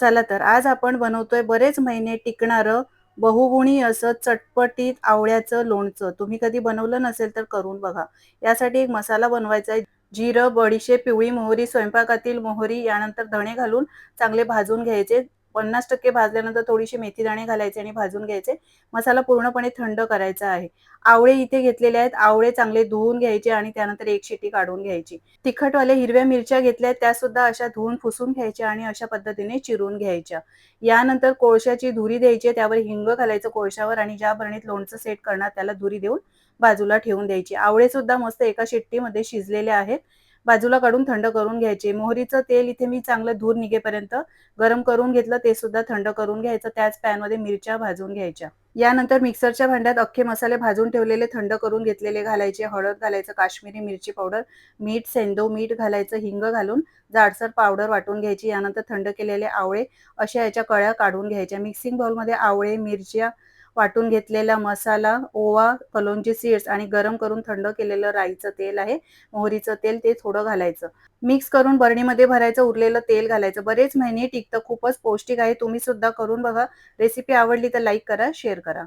चला तर. आज आपण बनवतोय बरेच महिने टिकणारं बहुगुणी असं चटपटीत आवळ्याचं लोणचं. तुम्ही कधी बनवलं नसेल तर करून बघा. यासाठी एक मसाला बनवायचा आहे. जिरं बडीशेप पिवळी मोहरी स्वयंपाकातील मोहरी यानंतर धणे घालून चांगले भाजून घ्यायचे. पन्नास टक्के भाजल्यानंतर थोडीशी मेथी दाणे घालायचे आणि भाजून घ्यायचे. मसाला पूर्णपणे थंड करायचा आहे. आवळे इथे घेतलेले आहेत. आवळे चांगले धुवून घ्यायचे आणि त्यानंतर एक शिटी काढून घ्यायची. तिखटवाले हिरव्या मिरच्या घेतल्या त्या सुद्धा अशा धुवून फुसून घ्यायच्या आणि अशा पद्धतीने चिरून घ्यायच्या. यानंतर कोळशाची धुरी द्यायची त्यावर हिंग घालायचं कोळशावर आणि ज्या भरणीत लोणचं सेट करणार त्याला धुरी देऊन बाजूला ठेवून द्यायची. आवळे सुद्धा मस्त एका शिट्टीमध्ये शिजलेले आहेत. बाजूला काढून थंड करून घ्यायचे. मोहरीचं तेल इथे मी चांगलं धूर निघेपर्यंत गरम करून घेतलं ते सुद्धा थंड करून घ्यायचं. त्याच पॅनमध्ये मिरच्या भाजून घ्यायच्या. यानंतर मिक्सरच्या भांड्यात अख्खे मसाले भाजून ठेवलेले थंड करून घेतलेले घालायचे. हळद घालायचं काश्मीरी मिरची पावडर मीठ सेंदो मीठ घालायचं हिंग घालून जाडसर पावडर वाटून घ्यायची. यानंतर थंड केलेले आवळे अशा याच्या कळ्या काढून घ्यायच्या. मिक्सिंग बाउलमध्ये आवळे मिरच्या वाटून घेतलेला मसाला ओवा कलोंजी सीड्स आणि गरम करून थंड केलेलं राईचं तेल आहे. मोहरीचं तेल ते थोडं घालायचं. मिक्स करून बरणीमध्ये भरायचं उरलेलं तेल घालायचं. बरेच महिने टिकतं खूपच पौष्टिक आहे. तुम्ही सुद्धा करून बघा. रेसिपी आवडली तर लाईक करा शेअर करा.